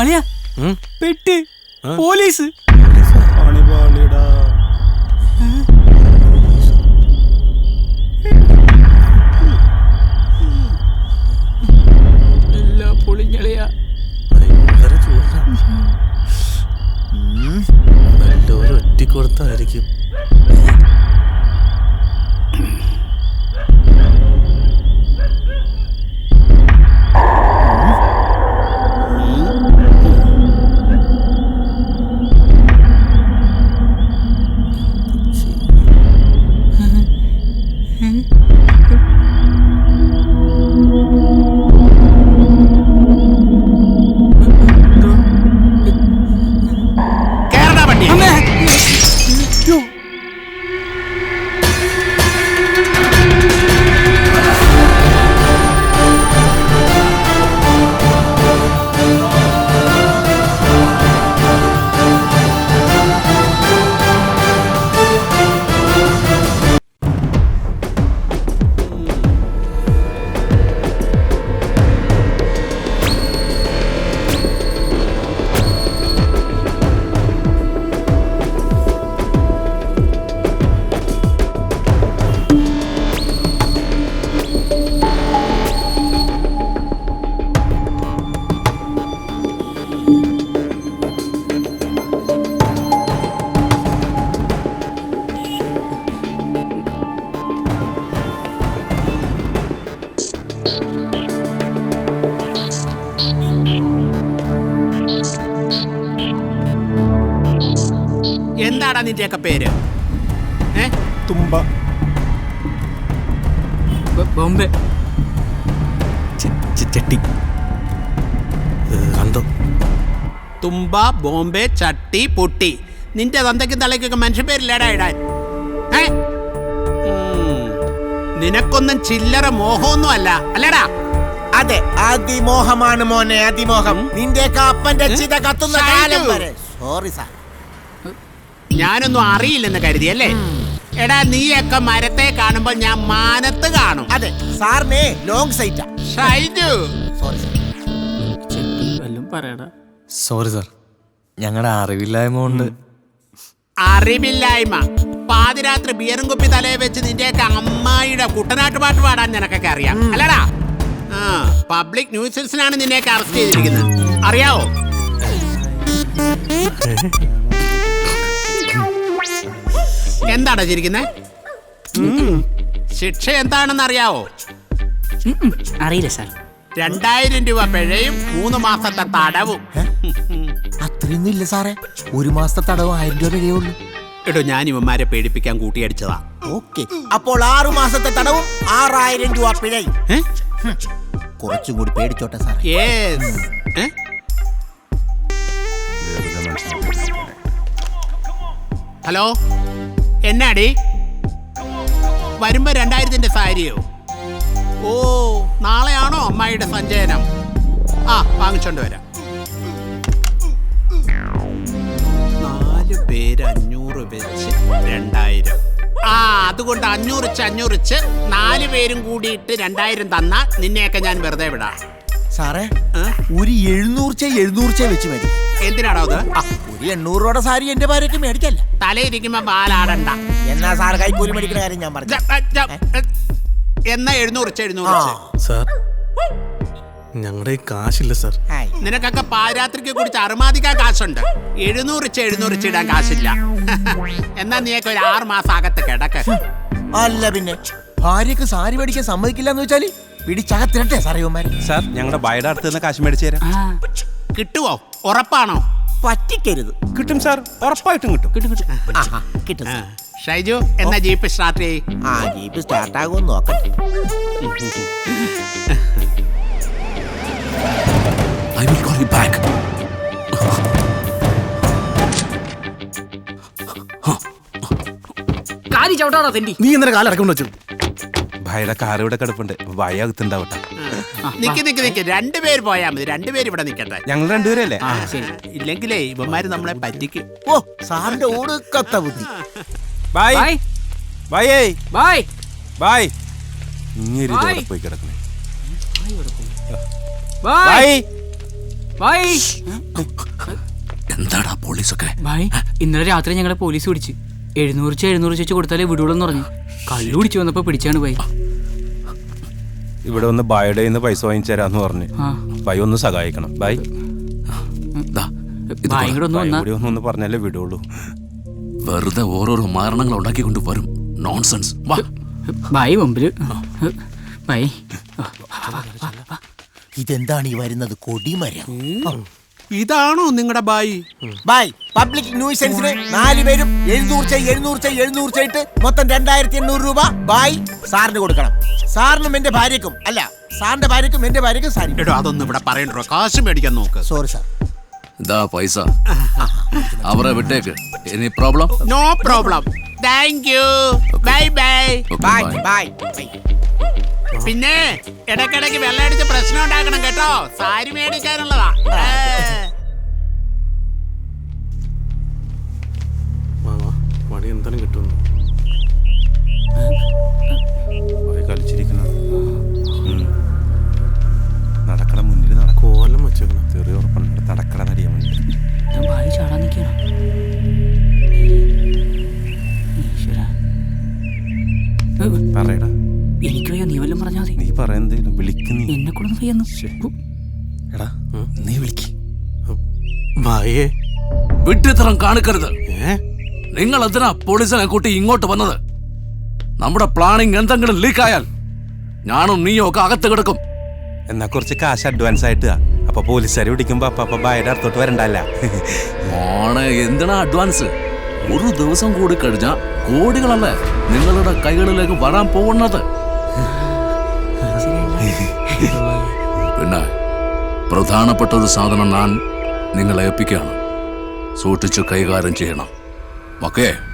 അളിയ പെട്ടി പോലീസ്. എല്ലാം എന്താടാ നിന്റെയൊക്കെ പേര്? ഏ? തുമ്പ. ബോംബെ. ചട്ടി. കണ്ടോ? തുമ്പ ബോംബെ ചട്ടി പൊട്ടി. നിന്റെ തന്തയ്ക്കും തലയ്ക്കൊക്കെ മനുഷ്യപ്പേരില്ലേടാ ഇടാൻ. ഏ. നിനക്കൊന്നും ചില്ലറ മോഹമൊന്നും അല്ല അല്ലടാ. അതെ അതിമോഹമാണ് മോനെ അതിമോഹം. നിന്റെ അപ്പന്റെ ചിത കത്തുന്ന കാലം വരെ. സോറി സാർ ഞാനൊന്നും അറിയില്ലെന്ന് കരുതിയല്ലേ എടാ നീയൊക്കെ മരത്തെ കാണുമ്പോൾ ഞാൻ മാനത്ത് കാണും. അതെ സാറിനെ ലോങ് സൈറ്റാ ഷൈജു. വല്ലതും പറയടാ. സോറി സാർ ഞങ്ങളുടെ അറിവില്ലായ്മ കൊണ്ട്. അറിവില്ലായ്മ. പാതിരാത്രി ബിയറും കുപ്പി തലയെ വെച്ച് നിന്റെയൊക്കെ അമ്മായിയുടെ കുട്ടനാട്ട് പാട്ട് പാടാൻ നിനക്കൊക്കെ അറിയാം. അല്ലടാ. ആ പബ്ലിക് ന്യൂസൻസിനാണ് നിന്നെയൊക്കെ അറസ്റ്റ് ചെയ്തിരിക്കുന്നത്. അറിയാവോ? എന്താടാ ചിരിക്കുന്നേ? ശിക്ഷ എന്താണെന്ന് അറിയാവോ അറിയില്ല സാർ. രണ്ടായിരം രൂപ പിഴയും മൂന്ന് മാസത്തെ തടവും. അത്രയൊന്നും ഇല്ല സാറേ. ഒരു മാസത്തെ തടവും ആയിരം രൂപ പിഴയുള്ളൂ എടോ ഞാൻ ഇവന്മാരെ പേടിപ്പിക്കാൻ കൂട്ടിയടിച്ചതാ ഓക്കെ. അപ്പോൾ ആറു മാസത്തെ തടവും ആറായിരം രൂപ പിഴയും. കുറച്ചും കൂടി പേടിച്ചോട്ടെ സാർ Yes. ഹലോ? എന്നാടി? വരുമ്പോ രണ്ടായിരത്തിന്റെ സാരിയോ? ഓ നാളെയാണോ അമ്മായിയുടെ സഞ്ചയനം? ആ വാങ്ങിച്ചോണ്ട് വരാം. നാല് പേര് അഞ്ഞൂറ് വെച്ച് രണ്ടായിരം. ആ അതുകൊണ്ട് അഞ്ഞൂറിച്ച് അഞ്ഞൂറിച്ച് നാല് പേരും കൂടിയിട്ട് രണ്ടായിരം തന്നാൽ നിന്നെയൊക്കെ ഞാൻ വെറുതെ വിടാം. സാറേ? ഒരു എഴുന്നൂർച്ച എഴുന്നൂർച്ച വെച്ച് മേടിക്കും എന്തിനാടോ അത്? ഒരു എണ്ണൂറ് രൂപയുടെ സാരി എന്റെ ഭാര്യയ്ക്ക് മേടിക്കല്ല. തലയിരിക്കുമ്പോ പാലാടണ്ട. എന്നാ സാർ കൈക്കൂലി മേടിക്കുന്ന കാര്യം ഞാൻ പറഞ്ഞു എന്നാ എഴുന്നൂറ് എഴുന്നൂറ് സാർ ഞങ്ങളുടെ ഈ കാശില്ല സാർ. നിനക്കൊക്കെ പാരാത്രിക്ക് കുടിച്ച് അറുമാദിക്കാൻ കാശുണ്ട്. എഴുന്നൂറ് എഴുന്നൂറ് ഇടാൻ കാശില്ല. എന്നാ നീയൊക്കെ ഒരു ആറ് മാസം അകത്ത് കിടക്ക. അല്ല പിന്നെ ഭാര്യക്ക് സാരി മേടിക്കാൻ സമ്മതിക്കില്ല എന്ന് വെച്ചാൽ? പിടിച്ചകത്തിരട്ടെ സാറേ ഇവന്മാര്. സാർ ഞങ്ങളുടെ ബൈയുടെ അടുത്ത് നിന്ന് കാശ് മേടിച്ചു തരാം. കിട്ടുവോ? ഉറപ്പാണോ? പറ്റിക്കരുത്. കിട്ടും സാർ. ഉറപ്പായിട്ടും കിട്ടും. കിട്ടും കിട്ടും. ആഹാ, കിട്ടും ആ, സാർ. ഷൈജു എന്നാ ജീപ്പ് സ്റ്റാർട്ട് ചെയ് ആ ജീപ്പ് സ്റ്റാർട്ട് ആകുമെന്ന് നോക്കട്ടെ. I will call you back കാലി ചവിട്ടാടാ തെണ്ടി. നീ ഇന്നലെ കാലിറക്കം വെച്ചു. ഭായിയുടെ കാർ ഇവിടെ കിടപ്പുണ്ട് ഭയ അകത്തുണ്ടാവട്ടെ. നിക്ക് നിക്ക് നിക്ക്. രണ്ടുപേര് പോയാ മതി. രണ്ടുപേര് ഇവിടെ നിക്കട്ടെ. ഞങ്ങൾ രണ്ടുപേരല്ലേ? ആ ശരി. ഇല്ലെങ്കിലേ ഇവന്മാര് നമ്മളെ പറ്റിക്ക്. ഓ സാറിന്റെ ഒടുക്കത്ത ബുദ്ധി. ബൈ ബൈ ബൈ ഇങ്ങനെ. ഇവിടെ പോയി കിടക്കണേ? ബൈ ബൈ എന്താടാ പോലീസൊക്കെ? ബായ്. ഇന്നലെ രാത്രി ഞങ്ങളെ പോലീസ് പിടിച്ച്. എഴുന്നൂറ് എഴുന്നൂറ് വെച്ച് കൊടുത്താലേ വിടുള്ളൂ പറഞ്ഞു. കള്ളു പിടിച്ചു വന്നപ്പോ പിടിച്ചാണ് ബായ് ഇവിടെ ഒന്ന് ബായുടെ നിന്ന് പൈസ വാങ്ങിച്ചു തരാന്ന് പറഞ്ഞു ബൈ ഒന്ന് സഹായിക്കണം. ബൈ ഒന്ന് ബൈ വന്നാ. കൂടി ഒന്ന് ഒന്ന് പറഞ്ഞാലേ വിടുള്ളൂ. വെറുതെ ഓരോരോ മാരണങ്ങൾ ഉണ്ടാക്കിക്കൊണ്ട് വരും. നോൺസെൻസ് വാ. ബൈ മുമ്പിൽ. ബായ്. ഇതെന്താണ് ഈ വരുന്നത്? കൊടിമരം. ഇതാണോ നിങ്ങളുടെ ബായി? ബായ് പബ്ലിക് ന്യൂസൻസിന് നാല് പേരും എഴുന്നൂറ് ചെയ് എഴുന്നൂറ് ചെയ് എഴുന്നൂറ് ചെയ്തിട്ട് മൊത്തം രണ്ടായിരത്തി എണ്ണൂറ് രൂപ ബായ് സാറിന് കൊടുക്കണം. സാറിനും എന്റെ ഭാര്യക്കും അല്ല സാറിന്റെ ഭാര്യക്കും എന്റെ ഭാര്യക്കും സാരി. എടോ അതൊന്നും ഇവിടെ പറയണ്ടോ കാശ് മേടിക്കാൻ നോക്ക്. സോറി സാർ ഇതാ പൈസ. അവരെ വിട്ടേക്ക്. Any problem no problem thank you bye bye bye bye പിന്നെ ഇടക്കിടക്ക് വെള്ളം അടിച്ച് പ്രശ്നം ഉണ്ടാക്കണം കേട്ടോ. സാരി മേടിക്കാനുള്ളതാ കോലം വെച്ചേക്കണം തെറി ഉറപ്പുണ്ട്. നടക്കട നടിയാൻ ഞാൻ ബായ് ചാടാൻ നിൽക്കണം പറയടാ. എനിക്കറിയാം നീ വല്ലതും പറഞ്ഞാൽ മതി. നീ പറയുന്നേലും വിളിക്കുന്നു. എന്നെ കൊണ്ടൊന്നും വയ്യെന്ന് എടാ നീ വിളിക്ക്. ഭായേ വിട്ടിത്തരം കാണിക്കരുത്. നിങ്ങൾ എന്തിനാ പോലീസിനെ കൂട്ടി ഇങ്ങോട്ട് വന്നത്? നമ്മുടെ പ്ലാനിങ് എന്തെങ്കിലും ലീക്ക് ആയാൽ ഞാനും നീയും ഒക്കെ അകത്ത് കിടക്കും. എന്നാ കുറച്ച് കാശ് അഡ്വാൻസ് ആയിട്ട്. അപ്പൊ പോലീസുകാർ പിടിക്കുമ്പോ അപ്പൊ ബായുടെ അടുത്തോട്ട് വരണ്ടല്ല. മോണെ എന്തിനാ അഡ്വാൻസ് ഒരു ദിവസം കൂടി കഴിഞ്ഞാ കോടികളല്ലേ നിങ്ങളുടെ കൈകളിലേക്ക് വരാൻ പോകുന്നത്? പിന്നെ പ്രധാനപ്പെട്ട ഒരു സാധനം ഞാൻ നിങ്ങളെ ഏൽപ്പിക്കുകയാണ്. സൂക്ഷിച്ച് കൈകാര്യം ചെയ്യണം. ഓക്കേ